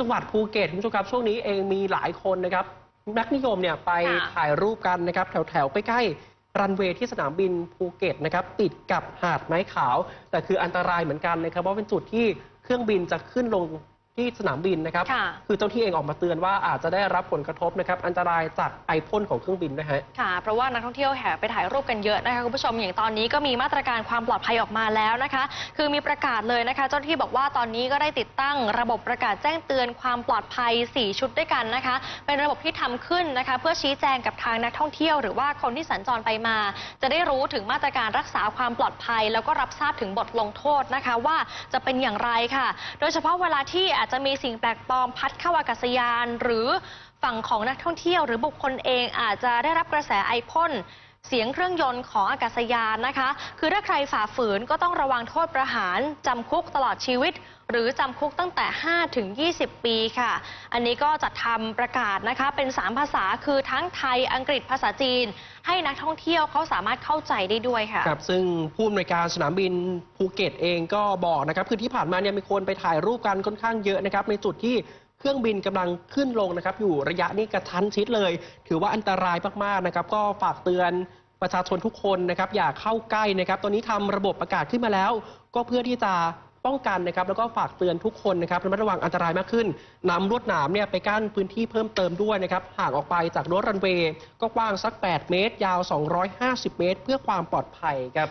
จังหวัดภูเก็ตคุณผู้ชมครับช่วงนี้เองมีหลายคนนะครับ นักนิยมเนี่ยไปค่ะ ถ่ายรูปกันนะครับ แถวแถวๆใกล้ๆรันเวย์ที่สนามบินภูเก็ตนะครับ ติดกับหาดไม้ขาว แต่คืออันตรายเหมือนกันนะครับเพราะเป็นจุดที่เครื่องบินจะขึ้นลง ที่สนามบินนะครับ ค่ะ คือเจ้าที่เองออกมาเตือนว่าอาจจะได้รับผลกระทบนะครับ อันตรายจากไอพ่นของเครื่องบินนะฮะ ค่ะ เพราะว่านักท่องเที่ยวแห่ไปถ่ายรูปกันเยอะนะคะคุณผู้ชม อย่างตอนนี้ก็มีมาตรการความปลอดภัยออกมาแล้วนะคะ คือมีประกาศเลยนะคะ เจ้าหน้าที่บอกว่าตอนนี้ก็ได้ติดตั้งระบบประกาศแจ้งเตือนความปลอดภัย 4 ชุดด้วยกันนะคะ เป็นระบบที่ทำขึ้นนะคะ เพื่อชี้แจงกับทางนักท่องเที่ยว หรือว่าคนที่สัญจรไปมา จะได้รู้ถึงมาตรการรักษาความปลอดภัย แล้วก็รับทราบถึงบทลงโทษนะคะ ว่าจะเป็นอย่างไรค่ะ โดยเฉพาะเวลาที่อาจจะมีสิ่งแปลกปลอมพัดเข้าอากาศยาน หรือฝั่งของนักท่องเที่ยว หรือบุคคลเองอาจจะได้รับกระแสไอพ่นเสียงเครื่องยนต์ของอากาศยานนะคะ คือถ้าใครฝ่าฝืนก็ต้องระวังโทษประหารจำคุกตลอดชีวิต หรือจำคุกตั้งแต่ 5 ถึง 20 ปีค่ะ อันนี้ก็จัดทำประกาศนะคะ เป็น 3 ภาษาคือทั้งไทย อังกฤษ ภาษาจีน ให้นักท่องเที่ยวเขาสามารถเข้าใจได้ด้วยค่ะ ครับซึ่งผู้อำนวยการสนามบินภูเก็ตเองก็บอกนะครับคือที่ผ่านมาเนี่ยมีคนไปถ่ายรูปกันค่อนข้างเยอะนะครับในจุดที่เครื่องบินกำลังขึ้นลงนะครับ อยู่ระยะนี้กระชั้นชิดเลย ถือว่าอันตรายมากๆนะครับ ก็ฝากเตือนประชาชนทุกคนนะครับ อย่าเข้าใกล้นะครับ ตอนนี้ทำระบบประกาศขึ้นมาแล้ว ก็เพื่อที่จะ ป้องกันนะครับแล้วก็ฝากเตือนทุกคนนะครับระมัดระวังอันตรายมากขึ้นนำลวดหนามเนี่ยไปกั้นพื้นที่เพิ่มเติมด้วยนะครับห่างออกไปจากรั้วรันเวย์ก็กว้างสัก 8 เมตร ยาว 250 เมตร เพื่อความปลอดภัยครับ